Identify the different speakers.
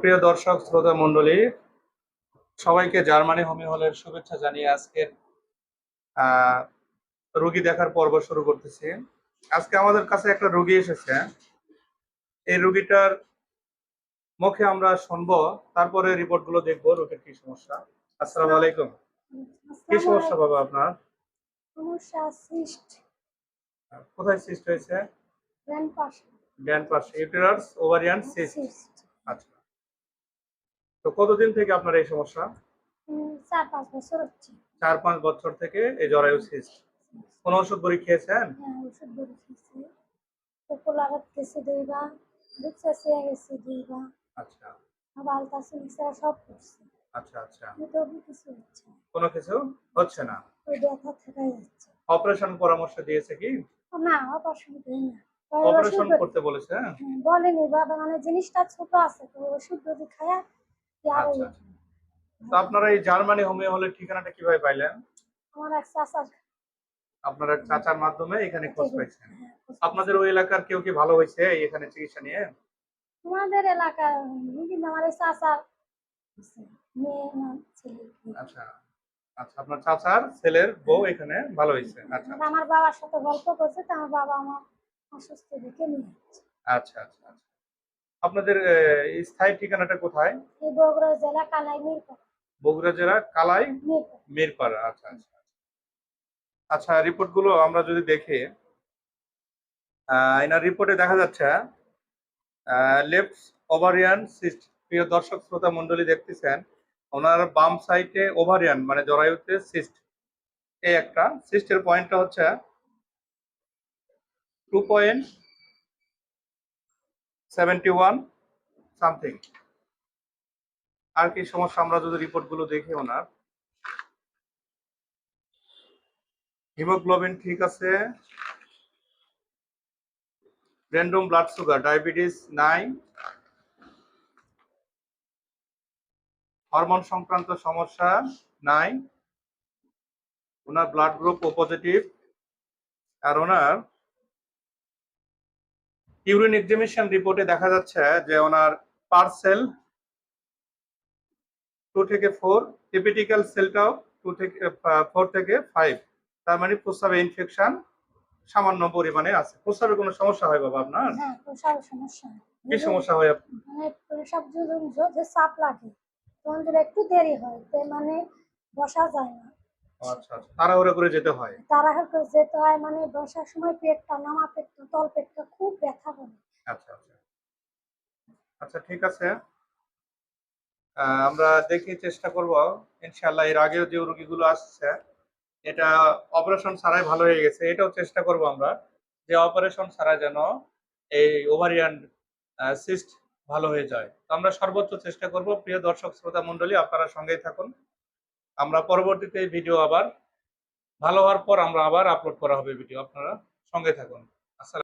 Speaker 1: প্রিয় দর্শক শ্রোতা মণ্ডলী সবাইকে জার্মানি হোমি হলের শুভেচ্ছা জানিয়ে আজকের আহ, রোগী দেখার পর্ব শুরু করতেছি। আজকে আমাদের কাছে একটা রুগী এসেছে। এই রুগীটার মুখে আমরা শুনব তারপরে রিপোর্টগুলো দেখব রোগীর কি সমস্যা। আসসালামু আলাইকুম। কি সমস্যা বাবা আপনার?
Speaker 2: সমস্যা সিস্ট।
Speaker 1: কোথায় সিস্ট হয়েছে?
Speaker 2: গ্র্যান্ড পাশে।
Speaker 1: গ্যান পাশে ইউটেরাস ওভারিয়ান সিস্ট। আচ্ছা। তো কতদিন থেকে আপনার এই সমস্যা?
Speaker 2: চার পাঁচ বছর হচ্ছে।
Speaker 1: চার পাঁচ বছর থেকে এই জরায়ু সিস্ট কোন ওষুধ বড়ি খেয়েছেন?
Speaker 2: হ্যাঁ ওষুধ বড়ি খেয়েছি। দুইবা গেছে দুইবা
Speaker 1: আচ্ছা।
Speaker 2: আবার সব করছে।
Speaker 1: আচ্ছা আচ্ছা।
Speaker 2: কিন্তু কিছু হচ্ছে
Speaker 1: কোনো কিছু হচ্ছে না?
Speaker 2: ওই ব্যথা থেকাই যাচ্ছে।
Speaker 1: অপারেশন পরামর্শ দিয়েছে কি?
Speaker 2: না অপারেশন করি না।
Speaker 1: অপারেশন করতে বলেছে হ্যাঁ?
Speaker 2: হ্যাঁ, বলেনি বাবা মানে জিনিসটা ছোট আছে তো ওষুধ যদি খায়া
Speaker 1: আচ্ছা। আচ্ছা। তো আপনারা এই জার্মানি হোমিও হলের ঠিকানাটা কীভাবে পাইলেন?
Speaker 2: আমার এক চাচার।
Speaker 1: আপনারা চাচার মাধ্যমে এখানে খোঁজ পাইছেন।
Speaker 2: হ্যাঁ,
Speaker 1: আপনাদের ওই এলাকার কেউ কি ভালো হয়েছে এখানে চিকিৎসা নিয়ে?
Speaker 2: আমাদের এলাকার বিভিন্ন আমার চাচার মেয়ে না ছেলে।
Speaker 1: আচ্ছা। আচ্ছা আপনার চাচার ছেলের বউ এখানে ভালো হয়েছে আচ্ছা
Speaker 2: আমার বাবার সাথে গল্প করছে তো আমার বাবা আমার অসুস্থ দেখে নিয়ে
Speaker 1: আচ্ছা আচ্ছা আচ্ছা। আপনাদের স্থায়ী ঠিকানাটা কোথায়?
Speaker 2: বগুড়া জেলা কালাই মিরপুর।
Speaker 1: বগুড়া জেলা কালাই মিরপাড়া আচ্ছা আচ্ছা আচ্ছা। রিপোর্টগুলো আমরা যদি দেখি এনার রিপোর্টে দেখা যাচ্ছে লেফট ওভারিয়ান সিস্ট প্রিয় দর্শক শ্রোতা মন্ডলী দেখতেছেন ওনার বাম সাইডে ওভারিয়ান মানে জরায়ুতে সিস্ট এই একটা সিস্টের পয়েন্টটা হচ্ছে two point seventy one something আর কি সমস্যা? আমরা যদি রিপোর্টগুলো দেখি ওনার। হিমোগ্লোবিন ঠিক আছে। র্যান্ডম ব্লাড সুগার ডায়াবেটিস নাই হরমোন সংক্রান্ত সমস্যা নাই ওনার ব্লাড গ্রুপ ও পজিটিভ আর ওনার ইউরিন এক্সামিনেশন রিপোর্টে দেখা যাচ্ছে যে ওনার পার্সেল টু থেকে ফোর টিপিটিক্যাল সেলটাও টু থেকে ফোর থেকে ফাইভ তার মানে প্রস্রাবে ইনফেকশন সামান্য পরিমাণে আছে। প্রস্রাবে কোনো সমস্যা হয় বাবা আপনার?
Speaker 2: হ্যাঁ সমস্যা
Speaker 1: কি সমস্যা হয়?
Speaker 2: মানে যে চাপ লাগে তখন একটু দেরি হয়। মানে বসা যায় না।
Speaker 1: আচ্ছা আচ্ছা। তাড়াহুড়ো করে যেতে হয়।
Speaker 2: তাড়াহুড়ো করে যেতে হয় মানে বসার সময় পেটটা নামা পেটটা তল পেটটা খুব ব্যথা করে।
Speaker 1: আচ্ছা আচ্ছা। আচ্ছা ঠিক আছে। আহ, আমরা দেখি চেষ্টা করব। ইনশাল্লাহ এর আগেও যে রোগীগুলো আসছে এটা অপারেশন ছাড়াই ভালো হয়ে গেছে। এটাও চেষ্টা করব আমরা যে অপারেশন ছাড়া যেন এই ওভারিয়ান সিস্ট ভালো হয়ে যায়। তো আমরা সর্বোচ্চ চেষ্টা করব। প্রিয় দর্শক শ্রোতা মণ্ডলী আপনারা সঙ্গেই থাকুন। আমরা পরবর্তীতে ভিডিও আবার, ভালো হওয়ার পর আমরা আবার আপলোড করা হবে ভিডিও আপনারা সঙ্গে থাকুন। আসসালাম